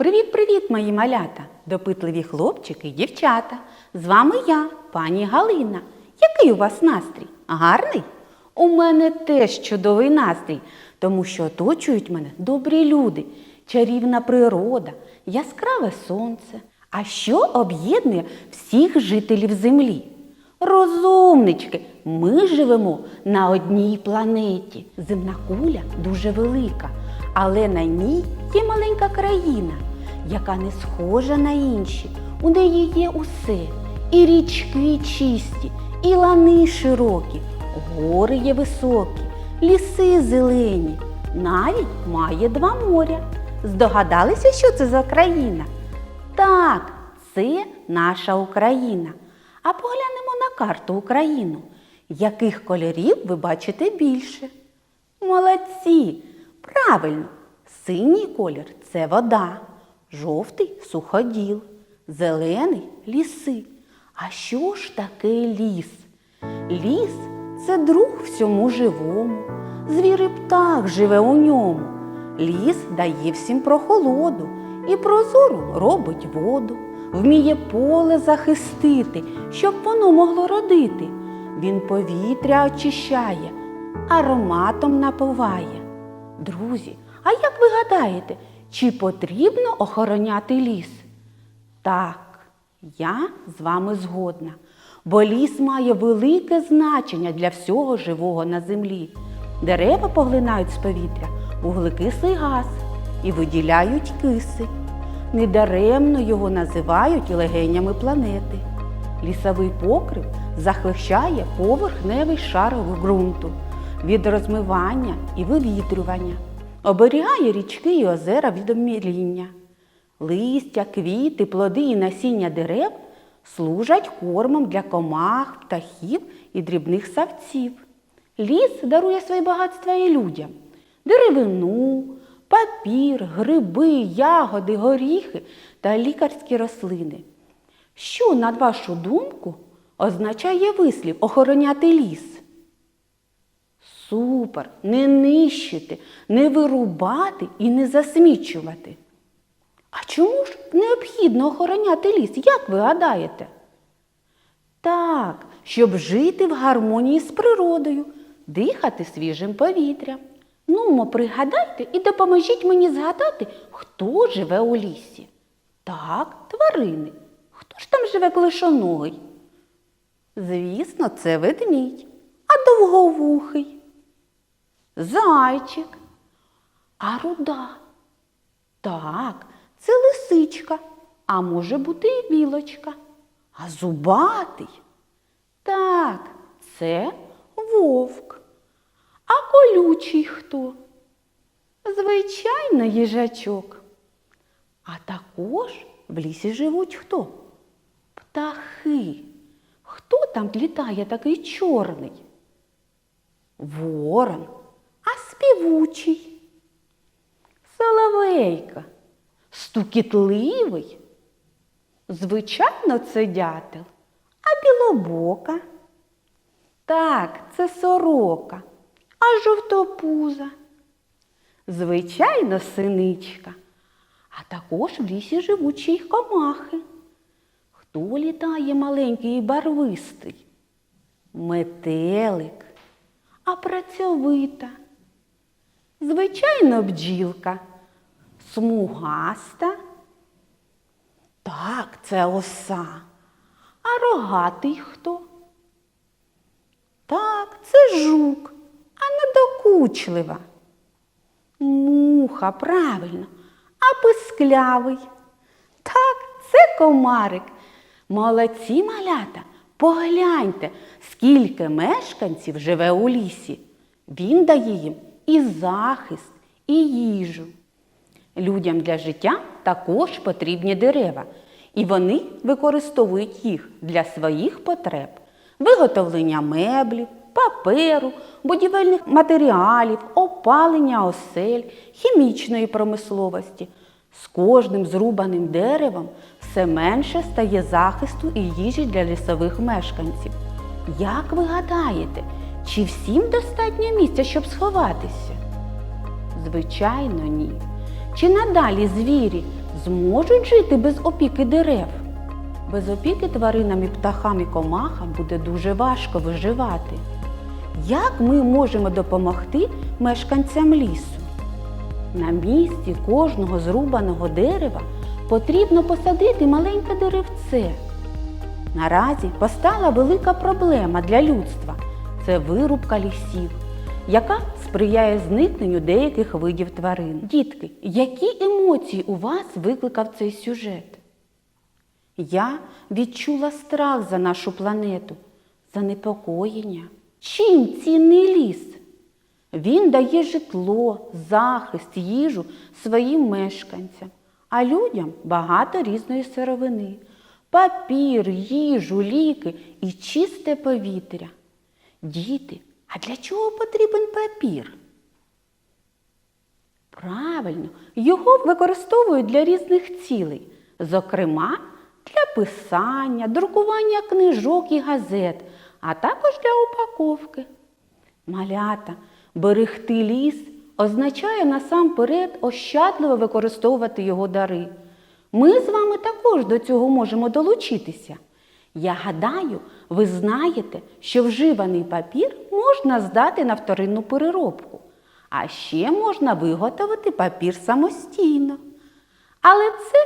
Привіт-привіт, мої малята, допитливі хлопчики і дівчата. З вами я, пані Галина. Який у вас настрій? Гарний? У мене теж чудовий настрій, тому що оточують мене добрі люди, чарівна природа, яскраве сонце. А що об'єднує всіх жителів землі? Розумнички, ми живемо на одній планеті. Земна куля дуже велика, але на ній є маленька країна, яка не схожа на інші. У неї є усе: і річки чисті, і лани широкі, гори є високі, ліси зелені, навіть має два моря. Здогадалися, що це за країна? Так, це наша Україна. А поглянемо на карту Україну. Яких кольорів ви бачите більше? Молодці! Правильно, синій колір це вода, жовтий суходіл, зелений ліси. А що ж таке ліс? Ліс це друг всьому живому. Звір і птах живе у ньому. Ліс дає всім прохолоду і прозору робить воду, вміє поле захистити, щоб воно могло родити. Він повітря очищає, ароматом напуває. Друзі, а як ви гадаєте, чи потрібно охороняти ліс? Так, я з вами згодна, бо ліс має велике значення для всього живого на землі. Дерева поглинають з повітря вуглекислий газ і виділяють кисень. Недаремно його називають легенями планети. Лісовий покрив захищає поверхневий шар ґрунту від розмивання і вивітрювання, оберігає річки і озера від обміління. Листя, квіти, плоди і насіння дерев служать кормом для комах, птахів і дрібних савців. Ліс дарує свої багатства і людям деревину, папір, гриби, ягоди, горіхи та лікарські рослини. Що, на вашу думку, означає вислів охороняти ліс? Супер! Не нищити, не вирубати і не засмічувати. А чому ж необхідно охороняти ліс, як ви гадаєте? Так, щоб жити в гармонії з природою, дихати свіжим повітрям. Ну, мо пригадайте і допоможіть мені згадати, хто живе у лісі. Так, тварини. Хто ж там живе клишоногий? Звісно, це ведмідь, а довговухий. Зайчик, а руда. Так, це лисичка, а може бути і білочка. А зубатий. Так, це вовк. А колючий хто? Звичайно, їжачок. А також в лісі живуть хто? Птахи. Хто там літає такий чорний? Ворон, а співучий. Соловейка, стукітливий. Звичайно, це дятел, а білобока. Так, це сорока, а жовтопуза. Звичайно, синичка, а також в лісі живучі комахи. Хто літає маленький і барвистий? Метелик, а працьовита. Звичайно, бджілка, смугаста. Так, це оса. А рогатий хто? Так, це жук, а недокучлива. Муха, правильно, а писклявий. Так, це комарик. Молодці малята, погляньте, скільки мешканців живе у лісі. Він дає їм і захист, і їжу. Людям для життя також потрібні дерева, і вони використовують їх для своїх потреб, виготовлення меблів, паперу, будівельних матеріалів, опалення осель, хімічної промисловості. З кожним зрубаним деревом все менше стає захисту і їжі для лісових мешканців. Як ви гадаєте, чи всім достатньо місця, щоб сховатися? Звичайно, ні. Чи надалі звірі зможуть жити без опіки дерев? Без опіки тваринам і птахам і комахам буде дуже важко виживати. Як ми можемо допомогти мешканцям лісу? На місці кожного зрубаного дерева потрібно посадити маленьке деревце. Наразі постала велика проблема для людства це вирубка лісів, яка сприяє зникненню деяких видів тварин. Дітки, які емоції у вас викликав цей сюжет? Я відчула страх за нашу планету, занепокоєння. Чим цінний ліс? Він дає житло, захист, їжу своїм мешканцям, а людям багато різної сировини папір, їжу, ліки і чисте повітря. Діти, а для чого потрібен папір? Правильно, його використовують для різних цілей, зокрема для писання, друкування книжок і газет, а також для упаковки. Малята, берегти ліс означає насамперед ощадливо використовувати його дари. Ми з вами також до цього можемо долучитися. Я гадаю, ви знаєте, що вживаний папір можна здати на вторинну переробку, а ще можна виготовити папір самостійно. Але це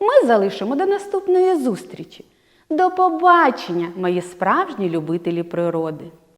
ми залишимо до наступної зустрічі. До побачення, мої справжні любителі природи!